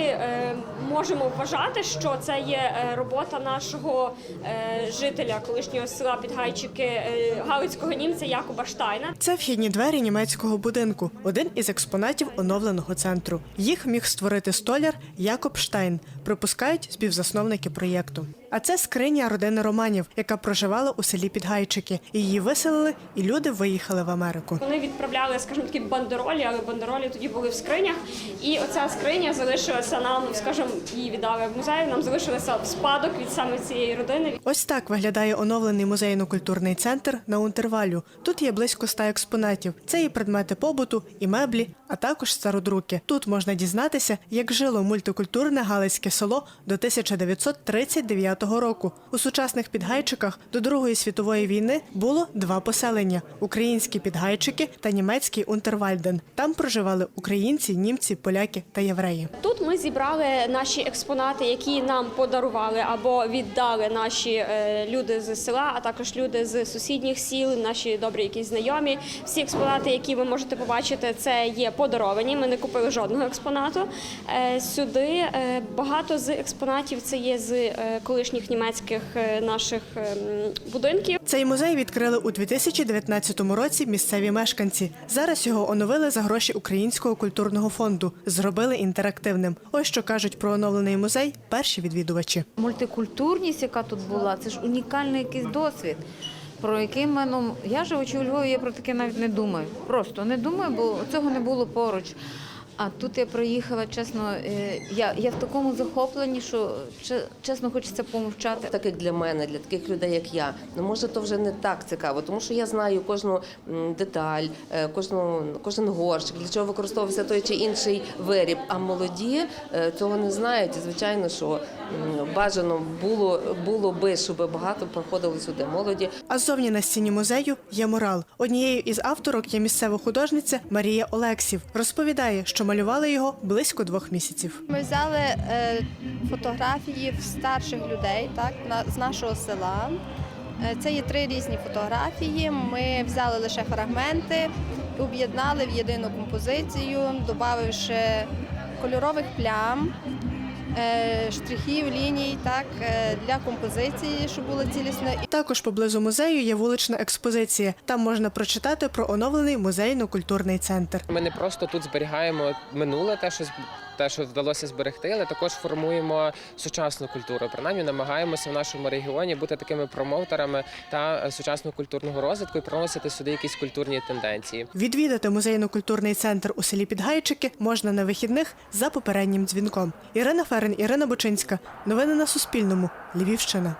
е, можемо вважати, що це є е, робота нашого е, жителя колишнього села Підгайчики галицького німця Якуба Штайна. Це вхідні двері німецького будинку, один із експонатів оновленого центру. Їх міг створити столяр Якоб Штайн, припускають співзасновники проєкту. А це скриня родини Романів, яка проживала у селі Підгайчики. Її виселили, і люди виїхали в Америку. Вони відправляли, скажімо, такі бандеролі, але бандеролі тоді були в скринях. І оця скриня залишилася нам, скажімо, її віддали в музей. Нам залишилася в спадок від саме цієї родини. Ось так виглядає оновлений музейно-культурний центр на Унтервалю. Тут є близько ста експонатів. Це і предмети побуту, і меблі, а також стародруки. Тут можна дізнатися, як жило мультикультурне галицьке село до 1939 року. У сучасних підгайчиках до Другої світової війни було два поселення: українські підгайчики та німецький Унтервальден. Там проживали українці, німці, поляки та євреї. Тут ми зібрали наші експонати, які нам подарували або віддали наші е, люди з села, а також люди з сусідніх сіл, наші добрі якісь знайомі. Всі експонати, які ви можете побачити, це є подаровані. Ми не купили жодного експонату. Е, Сюди е, багато з експонатів це є з е, колишніх німецьких е, наших е, будинків. Цей музей відкрили у 2019 році місцеві мешканці. Зараз його оновили за гроші Українського культурного фонду, зробили інтерактивним. Ось що кажуть про оновлений музей перші відвідувачі. Мультикультурність, яка тут була, це ж унікальний якийсь досвід. Про який ми, ну, я живучи у Львові, я про таке навіть не думаю. Просто не думаю, бо цього не було поруч. А тут я приїхала, чесно, е, я, я в такому захопленні, що че- чесно хочеться помовчати. так як для мене, для таких людей, як я, ну може то вже не так цікаво, тому що я знаю кожну деталь, е, кожну кожен горщик, для чого використовувався той чи інший виріб. А молоді е, цього не знають. І звичайно, що бажано було було би, щоб багато приходили сюди. Молоді А ззовні на стіні музею є мурал. Однією із авторок є місцева художниця Марія Олексів. Розповідає, що малювали його близько двох місяців. Ми взяли е, фотографії старших людей так, на, з нашого села. Е, Це є три різні фотографії. Ми взяли лише фрагменти, об'єднали в єдину композицію, додавши кольорових плям, е, штрихів, ліній так, е, для композиції, щоб було цілісно. Також поблизу музею є вулична експозиція. Там можна прочитати про оновлений музейно-культурний центр. Ми не просто тут зберігаємо минуле, те, що з- те, що вдалося зберегти, але також формуємо сучасну культуру. Принаймні намагаємося в нашому регіоні бути такими промоутерами та е, сучасного культурного розвитку і приносити сюди якісь культурні тенденції. Відвідати музейно-культурний центр у селі Підгайчики можна на вихідних за попереднім дзвінком. Ірина Ферен, Ірина Бочинська. Новини на Суспільному. Львівщина.